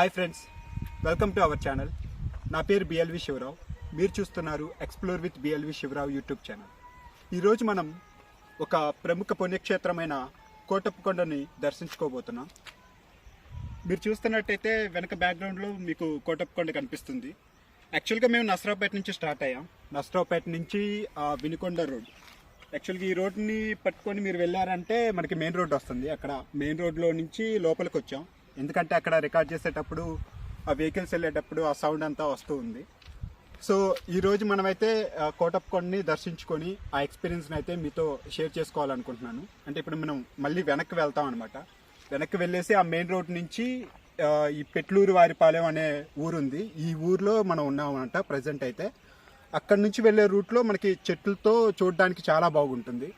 Hi friends welcome to our channel. నా పేరు BLV Sivarao. మీరు చూస్తున్నారు explore with BLV Sivarao YouTube channel. ఈరోజు మనం ఒక ప్రముఖ పుణ్యక్షేత్రమైన కోటప్పకొండని దర్శించుకోబోతున్నాం. మీరు చూస్తున్నట్టయితే వెనక బ్యాక్గ్రౌండ్లో మీకు కోటప్పకొండ కనిపిస్తుంది. యాక్చువల్గా మేము నసరావుపేట నుంచి స్టార్ట్ అయ్యాం. నసరావుపేట నుంచి వినుకొండ రోడ్. యాక్చువల్గా ఈ రోడ్ని పట్టుకొని మీరు వెళ్ళారంటే మనకి మెయిన్ రోడ్ వస్తుంది. అక్కడ మెయిన్ రోడ్లో నుంచి లోపలికి వచ్చాం. ఎందుకంటే అక్కడ రికార్డ్ చేసేటప్పుడు ఆ వెహికల్స్ వెళ్ళేటప్పుడు ఆ సౌండ్ అంతా వస్తూ ఉంది. సో ఈరోజు మనమైతే కోటప్పకొండని దర్శించుకొని ఆ ఎక్స్పీరియన్స్ని అయితే మీతో షేర్ చేసుకోవాలనుకుంటున్నాను. అంటే ఇప్పుడు మనం మళ్ళీ వెనక్కి వెళ్తాం అనమాట వెనక్కి వెళ్ళేసి ఆ మెయిన్ రోడ్ నుంచి ఈ పెట్లూరు వారిపాలెం అనే ఊరుంది. ఈ ఊర్లో మనం ఉన్నామన్నమాట ప్రజెంట్ అయితే. అక్కడి నుంచి వెళ్ళే రూట్లో మనకి చెట్లతో చూడడానికి చాలా బాగుంటుంది.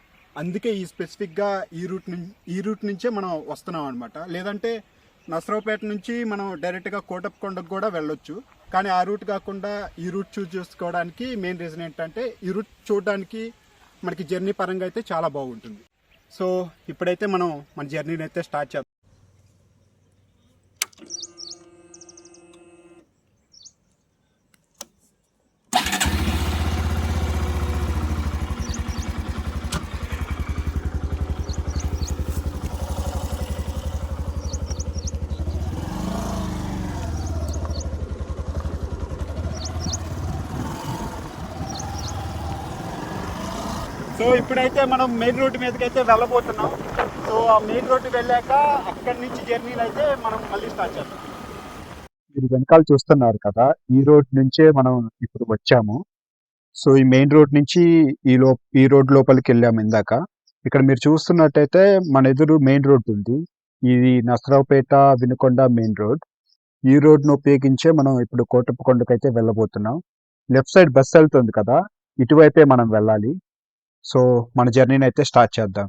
అందుకే ఈ స్పెసిఫిక్గా ఈ రూట్ నుంచి ఈ రూట్ నుంచే మనం వస్తున్నాం అనమాట లేదంటే నసరావుపేట నుంచి మనం డైరెక్ట్గా కోటప్పకొండకు కూడా వెళ్ళొచ్చు. కానీ ఆ రూట్ కాకుండా ఈ రూట్ చూస్ చేసుకోవడానికి మెయిన్ రీజన్ ఏంటంటే ఈ రూట్ చూడడానికి మనకి జర్నీ పరంగా అయితే చాలా బాగుంటుంది. సో ఇప్పుడైతే మనం మన జర్నీని అయితే స్టార్ట్ చేద్దాం. సో ఇప్పుడైతే మనం మెయిన్ రోడ్డు మీదకి అయితే వెళ్ళబోతున్నాం. సో ఆ మెయిన్ రోడ్డు వెళ్ళాక అక్కడి నుంచి జర్నీలు అయితే మనం మళ్ళీ స్టార్ట్ చేద్దాం. మీరు వెనకాల చూస్తున్నారు కదా ఈ రోడ్ నుంచే మనం ఇప్పుడు వచ్చాము. సో ఈ మెయిన్ రోడ్ నుంచి ఈ లో ఈ రోడ్ లోపలికి వెళ్ళాము ఇందాక. ఇక్కడ మీరు చూస్తున్నట్టయితే మన ఎదురు మెయిన్ రోడ్ ఉంది. ఇది నసరావుపేట వినుకొండ మెయిన్ రోడ్. ఈ రోడ్ను ఉపయోగించే మనం ఇప్పుడు కోటప్పకొండకైతే అయితే వెళ్ళబోతున్నాం. లెఫ్ట్ సైడ్ బస్ వెళ్తుంది కదా ఇటువైపే మనం వెళ్ళాలి. సో మన జర్నీని అయితే స్టార్ట్ చేద్దాం.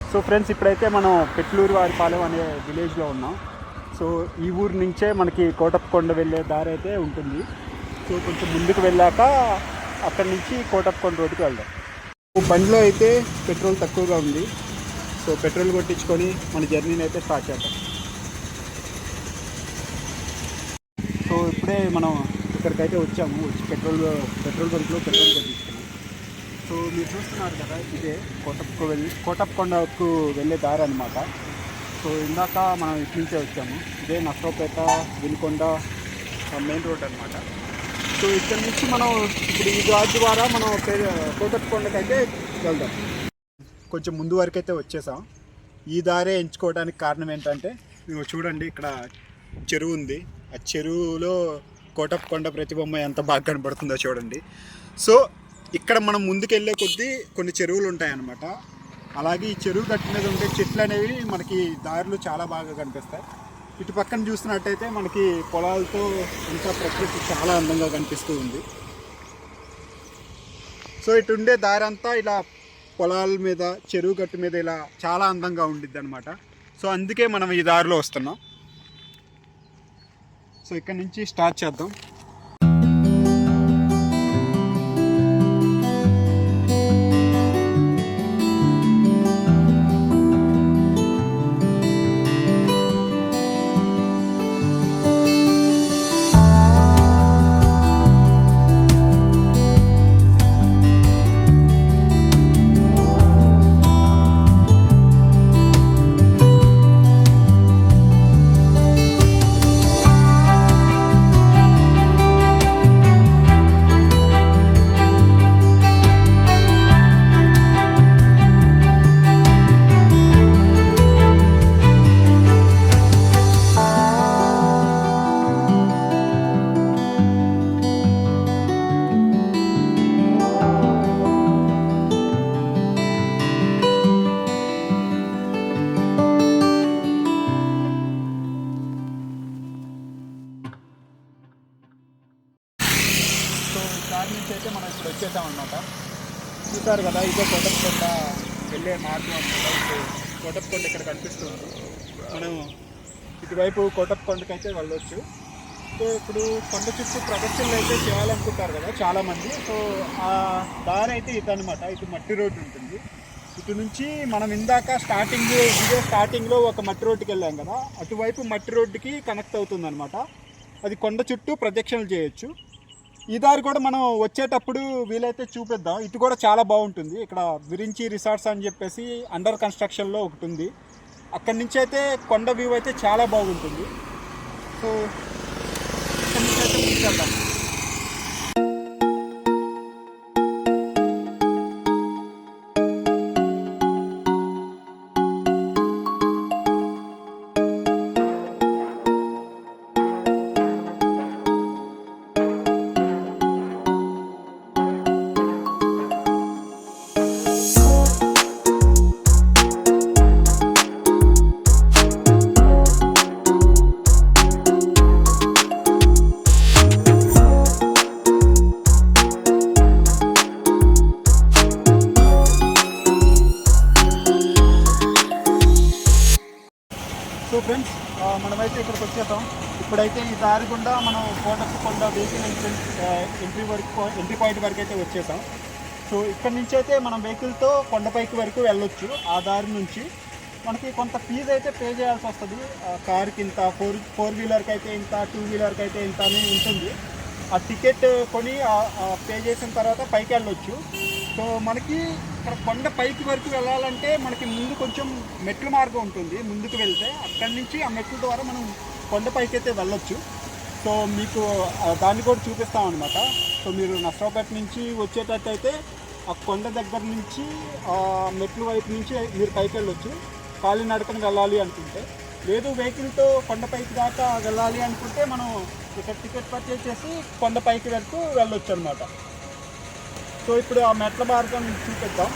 సో ఫ్రెండ్స్ ఇప్పుడైతే మనం పెట్లూరు వారిపాలెం అనే విలేజ్లో ఉన్నాం. సో ఈ ఊరు నుంచే మనకి కోటప్పకొండ వెళ్ళే దారి అయితే ఉంటుంది. సో కొంచెం ముందుకు వెళ్ళాక అక్కడి నుంచి కోటప్పకొండ రోడ్డుకి వెళ్దాం. బండిలో అయితే పెట్రోల్ తక్కువగా ఉంది. సో పెట్రోల్ కొట్టించుకొని మన జర్నీని అయితే స్టార్ట్ చేద్దాం. సో ఇప్పుడే మనం ఇక్కడికైతే వచ్చాము. వచ్చి పెట్రోల్ పెట్రోల్ బంక్లో పెట్రోల్ కొట్టించుకున్నాం సో మీరు చూస్తున్నారు కదా ఇదే కోటప్పకు వెళ్ళి కోటప్పకొండకు వెళ్ళే దారి అనమాట సో ఇందాక మనం ఇటు నుంచే వచ్చాము. ఇదే నష్టపేట వినుకొండ మెయిన్ రోడ్ అనమాట సో ఇక్కడ నుంచి మనం ఇప్పుడు ఈ దారి ద్వారా మనం కోటప్పకొండకైతే వెళ్దాం. కొంచెం ముందు వరకు అయితే వచ్చేసాం. ఈ దారే ఎంచుకోవడానికి కారణం ఏంటంటే ఇదిగో చూడండి ఇక్కడ చెరువు ఉంది. ఆ చెరువులో కోటప్పకొండ ప్రతిబొమ్మ ఎంత బాగా కనబడుతుందో చూడండి. సో ఇక్కడ మనం ముందుకెళ్ళే కొద్దీ కొన్ని చెరువులు ఉంటాయన్నమాట. అలాగే ఈ చెరువు గట్టు మీద ఉండే చెట్లు అనేవి మనకి దారిలో చాలా బాగా కనిపిస్తాయి. ఇటు పక్కన చూసినట్టయితే మనకి పొలాలతో ఇంకా ప్రకృతి చాలా అందంగా కనిపిస్తూ ఉంది. సో ఇటు ఉండే దారి అంతా ఇలా పొలాల మీద చెరువు గట్టు మీద ఇలా చాలా అందంగా ఉండిద్ది అనమాట సో అందుకే మనం ఈ దారిలో వస్తున్నాం. సో ఇక్కడ నుంచి స్టార్ట్ చేద్దాం. కోటప్పకొండ ఇక్కడ కనిపిస్తుంది. మనం ఇటువైపు కోటప్పకొండకైతే అయితే వెళ్ళొచ్చు. సో ఇప్పుడు కొండ చుట్టూ ప్రదర్శనలు అయితే చేయాలనుకుంటారు కదా చాలామంది. సో ఆ దారి అయితే ఇదనమాట ఇటు మట్టి రోడ్డు ఉంటుంది. ఇటు నుంచి మనం ఇందాక స్టార్టింగ్ ఇదే స్టార్టింగ్లో ఒక మట్టి రోడ్డుకి వెళ్ళాం కదా. అటువైపు మట్టి రోడ్డుకి కనెక్ట్ అవుతుంది అనమాట అది కొండ చుట్టూ ప్రదక్షిణలు చేయొచ్చు. ఈ దారి కూడా మనం వచ్చేటప్పుడు వీలైతే చూపిద్దాం. ఇటు కూడా చాలా బాగుంటుంది. ఇక్కడ విరించి రిసార్ట్స్ అని చెప్పేసి అండర్ కన్స్ట్రక్షన్లో ఒకటి ఉంది. అక్కడి నుంచి అయితే కొండ వ్యూ అయితే చాలా బాగుంటుంది. సో అక్కడి నుంచి అయితే అక్కడి నుంచి అయితే మనం వెహికల్తో కొండపైకి వరకు వెళ్ళొచ్చు ఆ దారి నుంచి. మనకి కొంత ఫీజు అయితే పే చేయాల్సి వస్తుంది. ఆ, కార్కి ఇంత ఫోర్ ఫోర్ వీలర్కి అయితే ఇంత టూ వీలర్కి అయితే ఇంత అని ఉంటుంది. ఆ టికెట్ కొని పే చేసిన తర్వాత పైకి వెళ్ళొచ్చు. సో మనకి ఇక్కడ కొండ పైకి వరకు వెళ్ళాలంటే మనకి ముందు కొంచెం మెట్ల మార్గం ఉంటుంది ముందుకు వెళ్తే. అక్కడి నుంచి ఆ మెట్ల ద్వారా మనం కొండ పైకి అయితే వెళ్ళొచ్చు. సో మీకు దాన్ని కూడా చూపిస్తాం అనమాట సో మీరు నష్టపేట నుంచి వచ్చేటట్టయితే ఆ కొండ దగ్గర నుంచి ఆ మెట్లు వైపు నుంచి మీరు పైకి వెళ్ళొచ్చు కాలినడకన వెళ్ళాలి అనుకుంటే. లేదు వెహికల్తో కొండపైకి దాకా వెళ్ళాలి అనుకుంటే మనం ఇక్కడ టికెట్ పర్చేజ్ చేసి కొండపైకి వరకు వెళ్ళొచ్చు అనమాట సో ఇప్పుడు ఆ మెట్ల మార్గం చూపిద్దాం.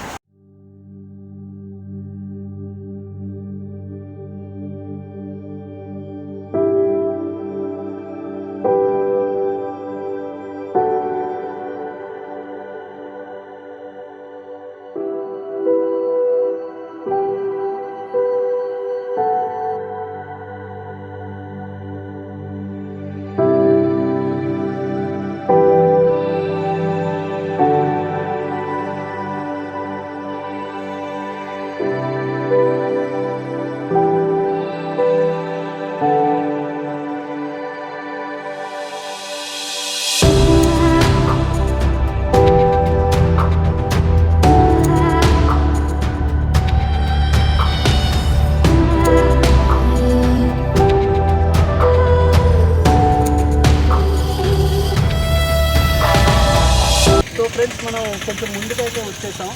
ఫ్రెండ్స్ మనం కొంచెం ముందుకైతే వచ్చేసాం.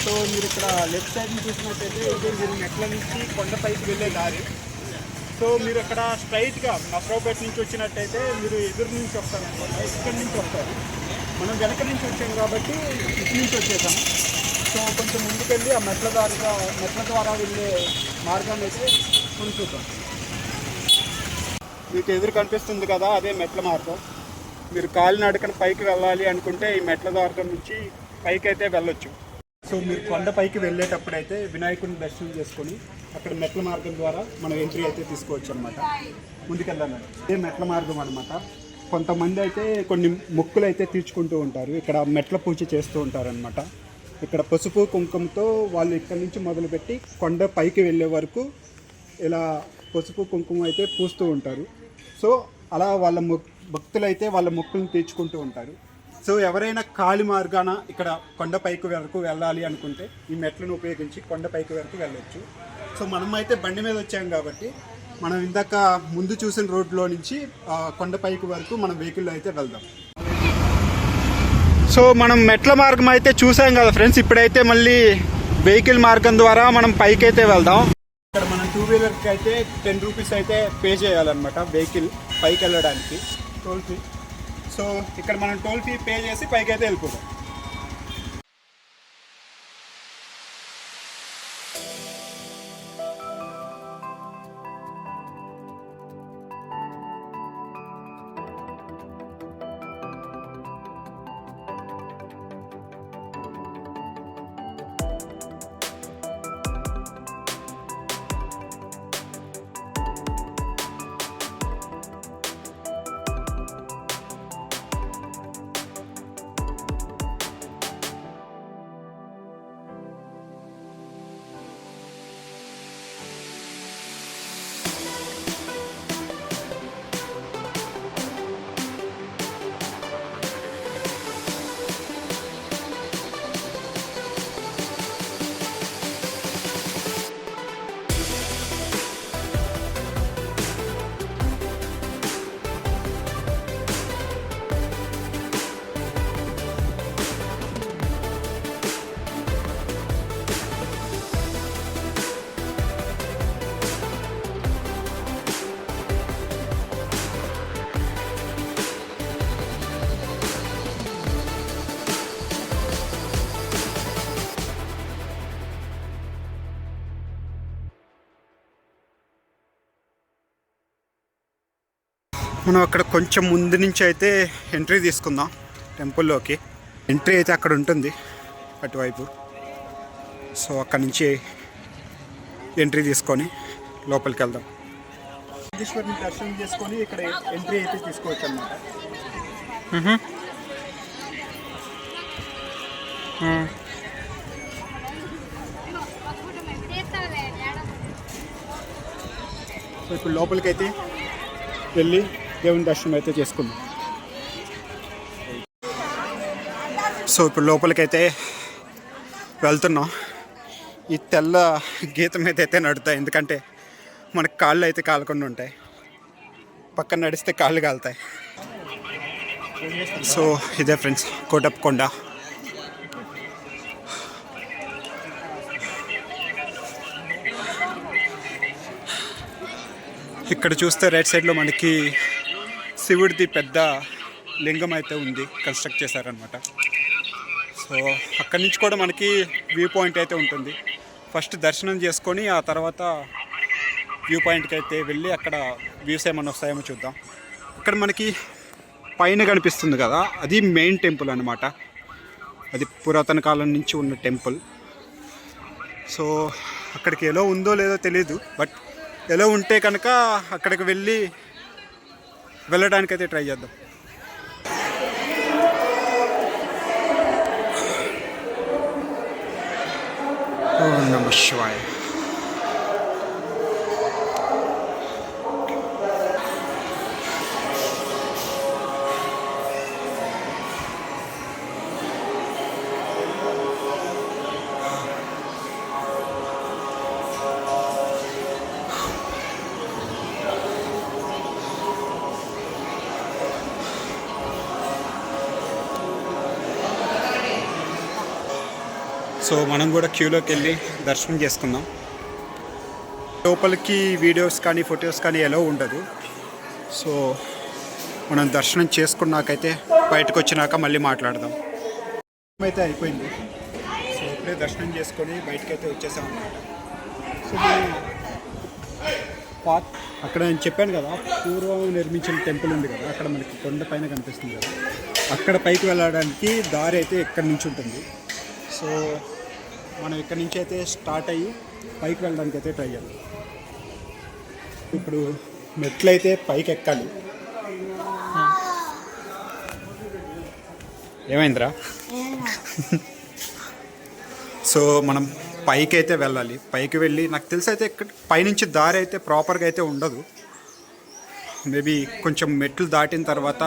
సో మీరు ఇక్కడ లెఫ్ట్ సైడ్ చూసినట్టయితే ఇది మీరు మెట్ల నుంచి కొండపైకి వెళ్ళే దారి. సో మీరు అక్కడ స్ట్రైట్గా నసరావుపేట నుంచి వచ్చినట్టయితే మీరు ఎదురు నుంచి వస్తారు ఇక్కడి నుంచి వస్తారు. మనం వెనక నుంచి వచ్చాం కాబట్టి ఇటు నుంచి వచ్చేసాం. సో కొంచెం ముందుకెళ్ళి ఆ మెట్ల దారిగా మెట్ల ద్వారా వెళ్ళే మార్గం అయితే మనం చూద్దాం. మీకు ఎదురు కనిపిస్తుంది కదా అదే మెట్ల మార్గం. మీరు కాలినడకన పైకి వెళ్ళాలి అనుకుంటే ఈ మెట్ల ద్వారకం నుంచి పైకి అయితే వెళ్ళొచ్చు. సో మీరు కొండ పైకి వెళ్ళేటప్పుడు అయితే వినాయకుడిని దర్శనం చేసుకొని అక్కడ మెట్ల మార్గం ద్వారా మనం ఎంట్రీ అయితే తీసుకోవచ్చు అనమాట ముందుకెళ్ళాలి ఇదే మెట్ల మార్గం అనమాట కొంతమంది అయితే కొన్ని మొక్కులు అయితే తీర్చుకుంటూ ఉంటారు. ఇక్కడ మెట్ల పూజ చేస్తూ ఉంటారనమాట ఇక్కడ పసుపు కుంకుమతో వాళ్ళు ఇక్కడ నుంచి మొదలుపెట్టి కొండ పైకి వెళ్ళే వరకు ఇలా పసుపు కుంకుమ అయితే పూస్తూ ఉంటారు. సో అలా వాళ్ళ మొక్ భక్తులైతే వాళ్ళ మొక్కులను తీర్చుకుంటూ ఉంటారు. సో ఎవరైనా కాలి మార్గాన ఇక్కడ కొండపైకి వరకు వెళ్ళాలి అనుకుంటే ఈ మెట్లను ఉపయోగించి కొండపైకి వరకు వెళ్ళొచ్చు. సో మనం అయితే బండి మీద వచ్చాం కాబట్టి మనం ఇందాక ముందు చూసిన రోడ్లో నుంచి కొండపైకి వరకు మనం వెహికల్లో అయితే వెళ్దాం. సో మనం మెట్ల మార్గం అయితే చూసాం కదా ఫ్రెండ్స్ ఇప్పుడైతే మళ్ళీ వెహికల్ మార్గం ద్వారా మనం పైకి అయితే వెళ్దాం. ఇక్కడ మనం టూ వీలర్కి అయితే టెన్ రూపీస్ అయితే పే చేయాలన్నమాట వెహికల్ పైకి వెళ్ళడానికి. టోల్ ఫీ సో ఇక్కడ మనం టోల్ ఫీ పే చేసి పైకి అయితే వెళ్ళిపోతాం. మనం అక్కడ కొంచెం ముందు నుంచి అయితే ఎంట్రీ తీసుకుందాం టెంపుల్లోకి. ఎంట్రీ అయితే అక్కడ ఉంటుంది అటువైపు. సో అక్కడ నుంచి ఎంట్రీ తీసుకొని లోపలికి వెళ్దాం. ఈశ్వరుని దర్శనం చేసుకొని ఇక్కడ ఎంట్రీ అయితే తీసుకోవచ్చు అనమాట సో ఇప్పుడు లోపలికి అయితే వెళ్ళి దేవుని దర్శనం అయితే చేసుకున్నాం సో ఇప్పుడు లోపలికైతే వెళ్తున్నాం. ఈ తెల్ల గీత మీద అయితే నడుతాయి ఎందుకంటే మనకి కాళ్ళు అయితే కాలకుండా ఉంటాయి. పక్కన నడిస్తే కాళ్ళు కాలుతాయి. సో ఇదే ఫ్రెండ్స్ కోటప్పకొండ. ఇక్కడ చూస్తే రైట్ సైడ్లో మనకి శివుడిది పెద్ద లింగం అయితే ఉంది కన్స్ట్రక్ట్ చేశారనమాట సో అక్కడి నుంచి కూడా మనకి వ్యూ పాయింట్ అయితే ఉంటుంది. ఫస్ట్ దర్శనం చేసుకొని ఆ తర్వాత వ్యూ పాయింట్కి అయితే వెళ్ళి అక్కడ వ్యూస్ ఏమైనా వస్తాయేమో చూద్దాం. అక్కడ మనకి పైన కనిపిస్తుంది కదా అది మెయిన్ టెంపుల్ అనమాట అది పురాతన కాలం నుంచి ఉన్న టెంపుల్ సో అక్కడికి ఎలా ఉందో లేదో తెలియదు బట్ ఎలా ఉంటే కనుక అక్కడికి వెళ్ళి వెళ్ళడానికైతే ట్రై చేద్దాం. ఓం నమ శివాయ. సో మనం కూడా క్యూలోకి వెళ్ళి దర్శనం చేసుకుందాం. లోపలికి వీడియోస్ కానీ ఫొటోస్ కానీ ఎలా ఉండదు. సో మనం దర్శనం చేసుకున్నాకైతే బయటకు వచ్చినాక మళ్ళీ మాట్లాడదాం. అయితే అయిపోయింది? సో ఇప్పుడే దర్శనం చేసుకొని బయటకైతే వచ్చేసాం వచ్చేసామన్నమాట సో మనం పాత్ అక్కడ నేను చెప్పాను కదా పూర్వం నిర్మించిన టెంపుల్ ఉంది కదా అక్కడ మనకి కొండ పైన కనిపిస్తుంది కదా. అక్కడ పైకి వెళ్ళడానికి దారి అయితే ఎక్కడి నుంచి ఉంటుంది? సో మనం ఇక్కడి నుంచి అయితే స్టార్ట్ అయ్యి పైకి వెళ్ళడానికి అయితే ట్రై చేద్దాం. ఇప్పుడు మెట్లు అయితే పైకి ఎక్కాలి. ఏమైందిరా? సో మనం పైకి అయితే వెళ్ళాలి. పైకి వెళ్ళి నాకు తెలిసి అయితే ఇక్కడ పైనుంచి దారి అయితే ప్రాపర్గా అయితే ఉండదు. మేబీ కొంచెం మెట్లు దాటిన తర్వాత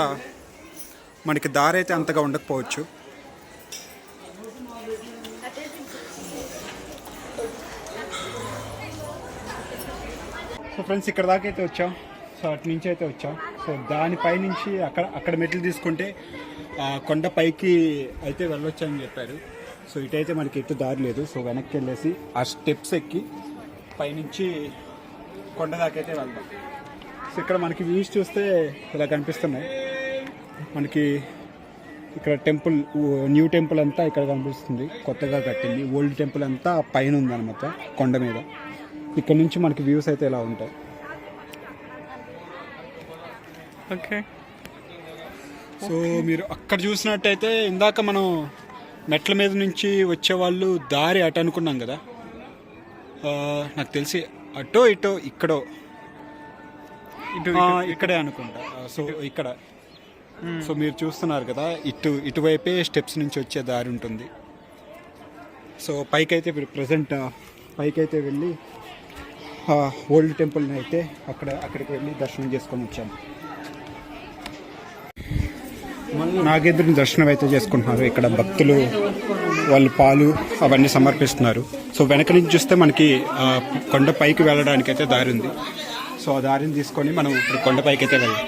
మనకి దారి అయితే అంతగా ఉండకపోవచ్చు. సో ఫ్రెండ్స్ ఇక్కడ దాకా అయితే వచ్చాం. సో అటు నుంచి అయితే వచ్చాం. సో దానిపై నుంచి అక్కడ అక్కడ మెట్లు తీసుకుంటే ఆ కొండ పైకి అయితే వెళ్ళొచ్చు అని చెప్పారు. సో ఇటైతే మనకి ఎటు దారి లేదు. సో వెనక్కి వెళ్ళేసి ఆ స్టెప్స్ ఎక్కి పైనుంచి కొండ దాకైతే వెళ్దాం. సో ఇక్కడ మనకి వ్యూస్ చూస్తే ఇలా కనిపిస్తున్నాయి. మనకి ఇక్కడ టెంపుల్ న్యూ టెంపుల్ అంతా ఇక్కడ కనిపిస్తుంది. కొత్తగా కట్టింది. ఓల్డ్ టెంపుల్ అంతా పైన ఉందన్నమాట కొండ మీద. ఇక్కడ నుంచి మనకి వ్యూస్ అయితే ఇలా ఉంటాయి? ఓకే. సో మీరు అక్కడ చూసినట్టయితే ఇందాక మనం మెట్ల మీద నుంచి వచ్చేవాళ్ళు దారి అటు అనుకున్నాం కదా. నాకు తెలిసి అటో ఇటో ఇక్కడో. ఇక్కడే అనుకుంటా. సో ఇక్కడ. సో మీరు చూస్తున్నారు కదా ఇటు ఇటువైపే స్టెప్స్ నుంచి వచ్చే దారి ఉంటుంది. సో పైకైతే ఇప్పుడు ప్రజెంట్ పైకైతే వెళ్ళి ఓల్డ్ టెంపుల్ని అయితే అక్కడ అక్కడికి వెళ్ళి దర్శనం చేసుకొని వచ్చాము. నాగేంద్రుని దర్శనం అయితే చేసుకుంటున్నారు. ఇక్కడ భక్తులు వాళ్ళు పాలు అవన్నీ సమర్పిస్తున్నారు. సో వెనక నుంచి చూస్తే మనకి కొండ పైకి వెళ్ళడానికి అయితే దారి ఉంది. సో ఆ దారిని తీసుకొని మనం ఇప్పుడు కొండ పైకి అయితే వెళ్ళాం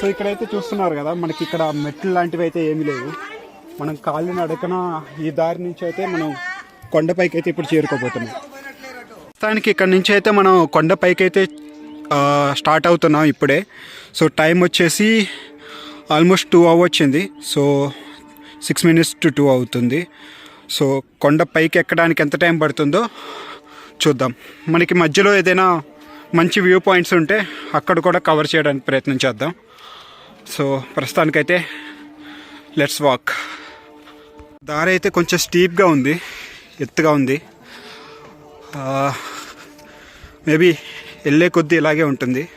సో ఇక్కడైతే చూస్తున్నారు కదా మనకి ఇక్కడ మెట్లు లాంటివి అయితే ఏమీ లేవు. మనం కాళ్ళు నడకన ఈ దారి నుంచి అయితే మనం కొండపైకి అయితే ఇప్పుడు చేరుకోబోతున్నాం. ప్రస్తుతానికి ఇక్కడ నుంచి అయితే మనం కొండపైకి అయితే స్టార్ట్ అవుతున్నాం ఇప్పుడే. సో టైం వచ్చేసి ఆల్మోస్ట్ టూ వచ్చింది. So six minutes to two అవుతుంది. సో కొండ పైకి ఎక్కడానికి ఎంత టైం పడుతుందో చూద్దాం. మనకి మధ్యలో ఏదైనా మంచి వ్యూ పాయింట్స్ ఉంటే అక్కడ కూడా కవర్ చేయడానికి ప్రయత్నం చేద్దాం. సో ప్రస్తుతానికైతే లెట్స్ వాక్ దారి అయితే కొంచెం స్టీప్గా ఉంది ఎత్తుగా ఉంది. మేబీ వెళ్ళే కొద్దీ ఇలాగే ఉంటుంది.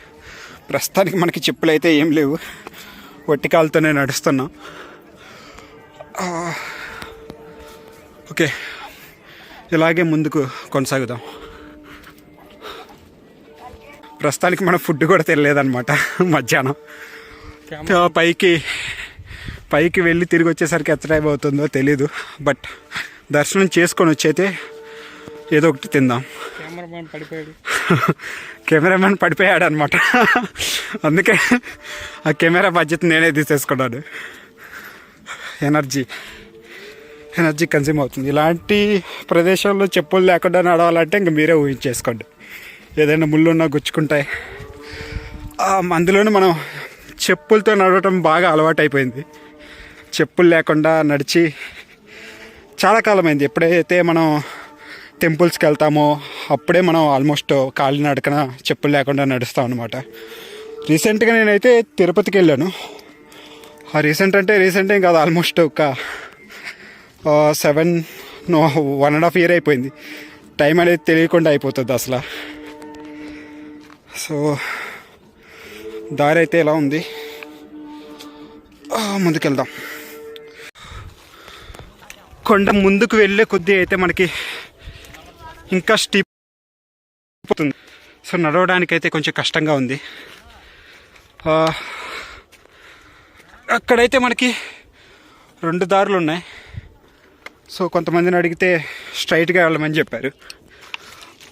ప్రస్తుతానికి మనకి చెప్పులు అయితే ఏం లేవు. ఒట్టికాలతోనే నడుస్తున్నాం. ఓకే. ఇలాగే ముందుకు కొనసాగుదాం. ప్రస్తుతానికి మనం ఫుడ్ కూడా తెలియలేదన్నమాట మధ్యాహ్నం. పైకి పైకి వెళ్ళి తిరిగి వచ్చేసరికి ఎంత టైం అవుతుందో తెలీదు బట్ దర్శనం చేసుకొని వచ్చైతే ఏదో ఒకటి తిందాం. కెమెరామ్యాన్ పడిపోయాడు. కెమెరామెన్ పడిపోయాడు అనమాట అందుకే ఆ కెమెరా బాధ్యత నేనే తీసేసుకున్నాను. ఎనర్జీ ఎనర్జీ కన్జ్యూమ్ అవుతుంది. ఇలాంటి ప్రదేశాల్లో చెప్పులు లేకుండా నడవాలంటే ఇంక మీరే ఊహించేసుకోండి. ఏదైనా ముళ్ళున్నా గుచ్చుకుంటాయి. ఆ, అందులోనూ మనం చెప్పులతో నడవటం బాగా అలవాటు అయిపోయింది చెప్పులు లేకుండా నడిచి చాలా కాలమైంది. ఎప్పుడైతే మనం టెంపుల్స్కి వెళ్తామో అప్పుడే మనం ఆల్మోస్ట్ కాలినడకన చెప్పులు లేకుండా నడుస్తాం అనమాట రీసెంట్గా నేనైతే తిరుపతికి వెళ్ళాను ఆ రీసెంట్ అంటే రీసెంట్ ఏం కాదు ఆల్మోస్ట్ ఒక seven one and half year అయిపోయింది. టైం అనేది తెలియకుండా అయిపోతుంది అసలు. సో దారి అయితే ఎలా ఉంది? ముందుకెళ్దాం. కొండ ముందుకు వెళ్ళే కొద్దీ అయితే మనకి ఇంకా స్టీప్ అవుతుంది సో నడవడానికి అయితే కొంచెం కష్టంగా ఉంది. అక్కడైతే మనకి రెండు దారులు ఉన్నాయి. సో కొంతమందిని అడిగితే స్ట్రైట్గా వెళ్ళమని చెప్పారు.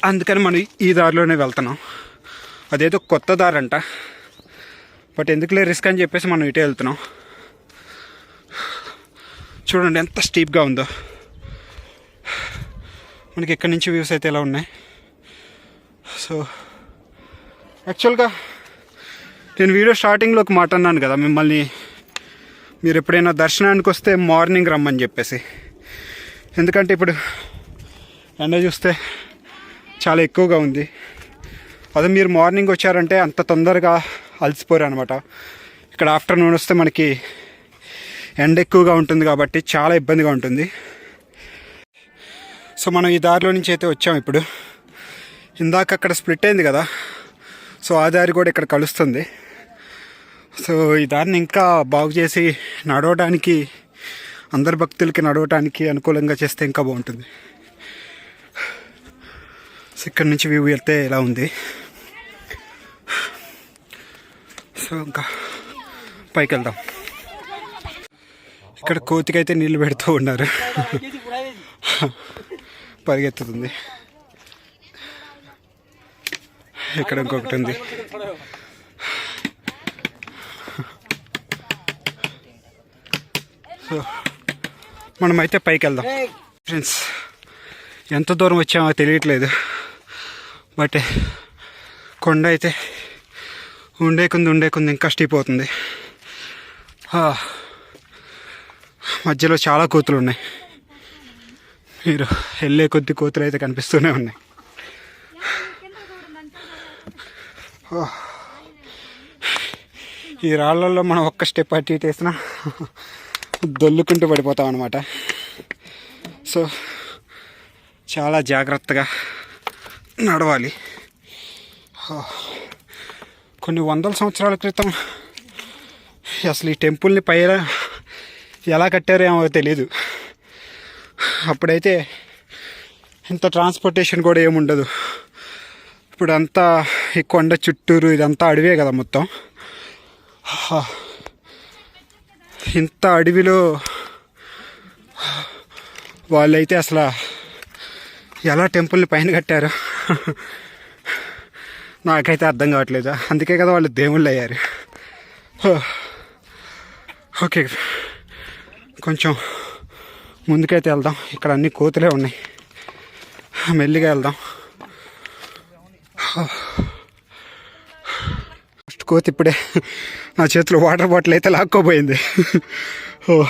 అందుకని మనం ఈ దారిలోనే వెళ్తున్నాం. అదేదో కొత్త దారి అంట బట్ ఎందుకులే రిస్క్ అని చెప్పేసి మనం ఇటే వెళ్తున్నాం. చూడండి ఎంత స్టీప్గా ఉందో. మనకి ఎక్కడి నుంచి వ్యూస్ అయితే ఎలా ఉన్నాయి? సో యాక్చువల్గా నేను వీడియో స్టార్టింగ్లో ఒక మాట అన్నాను కదా మిమ్మల్ని మీరు ఎప్పుడైనా దర్శనానికి వస్తే మార్నింగ్ రమ్మని చెప్పేసి. ఎందుకంటే ఇప్పుడు ఎండ చూస్తే చాలా ఎక్కువగా ఉంది. అదే మీరు మార్నింగ్ వచ్చారంటే అంత తొందరగా అలసిపోరు అనమాట ఇక్కడ ఆఫ్టర్నూన్ వస్తే మనకి ఎండ ఎక్కువగా ఉంటుంది కాబట్టి చాలా ఇబ్బందిగా ఉంటుంది. సో మనం ఈ దారిలో నుంచి అయితే వచ్చాం ఇప్పుడు. ఇందాక అక్కడ స్ప్లిట్ అయింది కదా. సో ఆ దారి కూడా ఇక్కడ కలుస్తుంది. సో ఈ దారిని ఇంకా బాగు చేసి నడవడానికి అందరి భక్తులకి నడవటానికి అనుకూలంగా చేస్తే ఇంకా బాగుంటుంది. సో ఇక్కడ నుంచి వ్యూ వెళ్తే ఇలా ఉంది? సో ఇంకా పైకి వెళ్దాం ఇక్కడ కోతికైతే నీళ్ళు పెడుతూ ఉన్నారు. పరిగెత్తుతుంది. ఇక్కడ ఇంకొకటి ఉంది. సో మనమైతే పైకి వెళ్దాం ఫ్రెండ్స్ ఎంత దూరం వచ్చామో తెలియట్లేదు. బట్ కొండ అయితే ఉండే కొంది ఉండే కొంది ఇంకా స్టీప్ అవుతుంది మధ్యలో చాలా కోతులు ఉన్నాయి మీరు వెళ్ళే కొద్ది కోతులు అయితే కనిపిస్తూనే ఉన్నాయి. ఈ రాళ్ళల్లో మనం ఒక్క స్టెప్ అటు ఇటు వేసినా దొల్లుకుంటూ పడిపోతాం అనమాట సో చాలా జాగ్రత్తగా నడవాలి. ఆ. కొన్ని వందల సంవత్సరాల క్రితం అసలు ఈ టెంపుల్ని పైన ఎలా కట్టారో ఏమో తెలియదు అప్పుడైతే ఇంత ట్రాన్స్పోర్టేషన్ కూడా ఏముండదు ఇప్పుడు అంతా ఈ కొండ చుట్టూరు ఇదంతా అడవే కదా మొత్తం. ఇంత అడవిలో వాళ్ళైతే అసలు ఎలా టెంపుల్ని పైన కట్టారు? నాకైతే అర్థం కావట్లేదు? అందుకే కదా వాళ్ళు దేవుళ్ళు అయ్యారు. ఓకే. కొంచెం ముందుకైతే వెళ్దాం. ఇక్కడ అన్ని కోతులే ఉన్నాయి. మెల్లిగా వెళ్దాం. ఫస్ట్ కోతి ఇప్పుడే నా చేతిలో వాటర్ బాటిల్ అయితే లాక్కోపోయింది ఓ.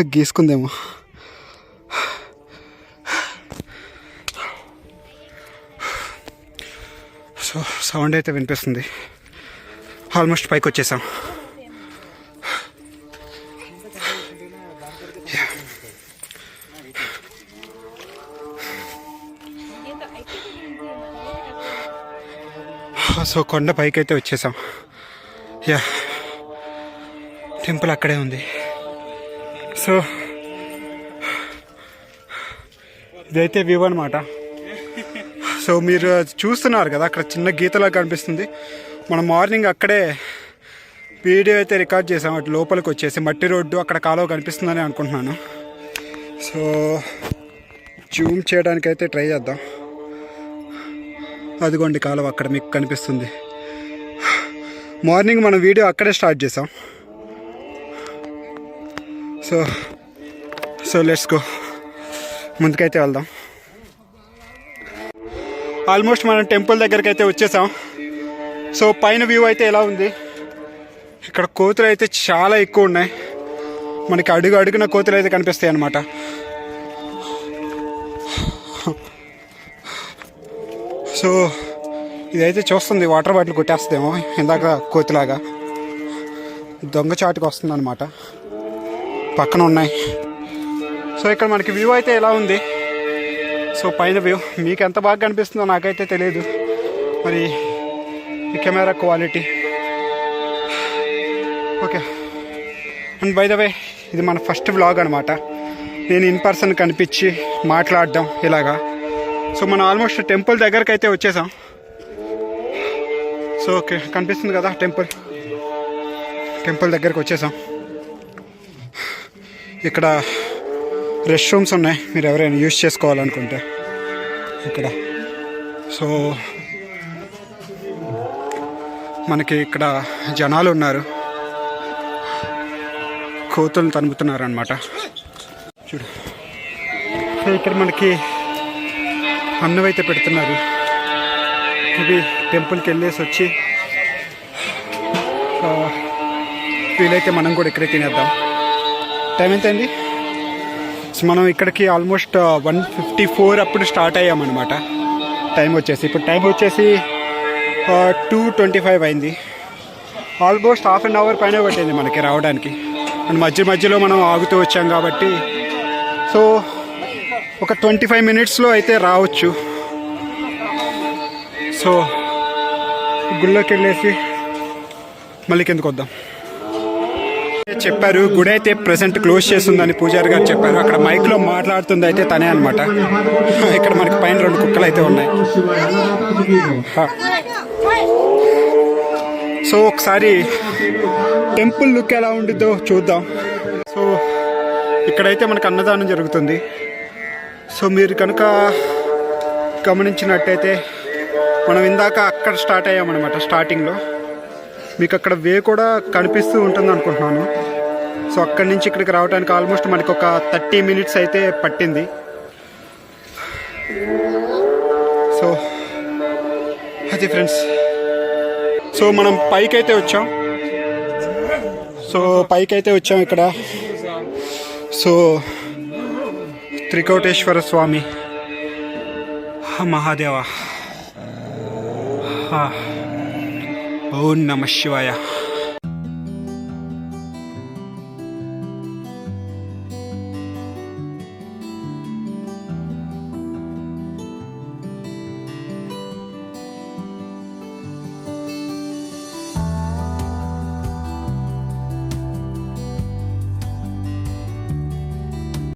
గీసుకుందేమో. సో సౌండ్ అయితే వినిపిస్తుంది. ఆల్మోస్ట్ పైకి వచ్చేసాం. సో కొండ పైకి అయితే వచ్చేసాం. యా టెంపుల్ అక్కడే ఉంది. సో ఇదైతే వ్యూ అనమాట సో మీరు చూస్తున్నారు కదా అక్కడ చిన్న గీతలా కనిపిస్తుంది. మనం మార్నింగ్ అక్కడే వీడియో అయితే రికార్డ్ చేసాం అటు లోపలికి వచ్చేసి. మట్టి రోడ్డు అక్కడ కాలువ కనిపిస్తుందని అనుకుంటున్నాను. సో జూమ్ చేయడానికి అయితే ట్రై చేద్దాం. అదిగోండి కాలువ అక్కడ మీకు కనిపిస్తుంది. మార్నింగ్ మనం వీడియో అక్కడే స్టార్ట్ చేసాం. So so let's go. ముందుకైతే వెళ్దాం. ఆల్మోస్ట్ మనం టెంపుల్ దగ్గరికి అయితే వచ్చేసాం. సో పైన వ్యూ అయితే ఎలా ఉంది? ఇక్కడ కోతులు అయితే చాలా ఎక్కువ ఉన్నాయి. మనకి అడుగు అడుగున కోతులు అయితే కనిపిస్తాయి అన్నమాట. సో ఇదైతే చూస్తుంది వాటర్ బాటిల్ కొట్టేస్తుందేమో ఇందాక కోతిలాగా. దొంగచాటుకు వస్తుంది అనమాట పక్కన ఉన్నాయి. సో ఇక్కడ మనకి వ్యూ అయితే ఎలా ఉంది? సో పైన వ్యూ. మీకు ఎంత బాగా కనిపిస్తుందో నాకైతే తెలియదు మరి ఈ camera quality. Okay. And by the way ఇది మన ఫస్ట్ వ్లాగ్ అనమాట నేను ఇన్ పర్సన్ కనిపించి మాట్లాడడం ఇలాగా. సో మనం ఆల్మోస్ట్ టెంపుల్ దగ్గరకు అయితే వచ్చేసాం. సో ఓకే కనిపిస్తుంది కదా టెంపుల్. టెంపుల్ దగ్గరకు వచ్చేసాం. ఇక్కడ రెస్ట్ రూమ్స్ ఉన్నాయి. మీరు ఎవరైనా యూజ్ చేసుకోవాలనుకుంటే. ఇక్కడ. సో మనకి ఇక్కడ జనాలు ఉన్నారు. కోతులు తనుపుతున్నారు అనమాట చూడు. సో ఇక్కడ మనకి అన్నం అయితే పెడుతున్నారు. ఇది టెంపుల్కి వెళ్ళేసి వచ్చి వీలైతే మనం కూడా ఇక్కడే తినేద్దాం. టైం ఎంత అండి మనం ఇక్కడికి ఆల్మోస్ట్ వన్ ఫిఫ్టీ ఫోర్ అప్పుడు స్టార్ట్ అయ్యామన్నమాట. టైం వచ్చేసి ఇప్పుడు టైం వచ్చేసి టూ ట్వంటీ ఫైవ్ అయింది. ఆల్మోస్ట్ హాఫ్ అన్ అవర్ పైన పట్టింది మనకి రావడానికి. అండ్ మధ్య మధ్యలో మనం ఆగుతూ వచ్చాం కాబట్టి. సో ఒక ట్వంటీ ఫైవ్ మినిట్స్లో అయితే రావచ్చు. సో గుళ్ళోకి వెళ్ళేసి మళ్ళీ కిందకు వద్దాం. చెప్పారు గుడి అయితే ప్రెసెంట్ క్లోజ్ చేస్తుందని పూజారి గారు చెప్పారు. అక్కడ మైక్లో మాట్లాడుతుంది అయితే తనే అనమాట ఇక్కడ మనకి పైన రెండు కుక్కలు అయితే ఉన్నాయి. సో ఒకసారి టెంపుల్ లుక్ ఎలా ఉండిద్దో చూద్దాం. సో ఇక్కడైతే మనకు అన్నదానం జరుగుతుంది. సో మీరు కనుక గమనించినట్టయితే మనం ఇందాక అక్కడ స్టార్ట్ అయ్యామన్నమాట స్టార్టింగ్లో మీకు అక్కడ వే కూడా కనిపిస్తూ ఉంటుంది అనుకుంటున్నాను. సో అక్కడి నుంచి ఇక్కడికి రావడానికి ఆల్మోస్ట్ మనకి ఒక థర్టీ మినిట్స్ అయితే పట్టింది. సో అది ఫ్రెండ్స్. సో మనం పైకి అయితే వచ్చాం. సో పైకి అయితే వచ్చాం ఇక్కడ. సో త్రికోటేశ్వర స్వామి. మహాదేవ. హ. ఓం నమ శివాయ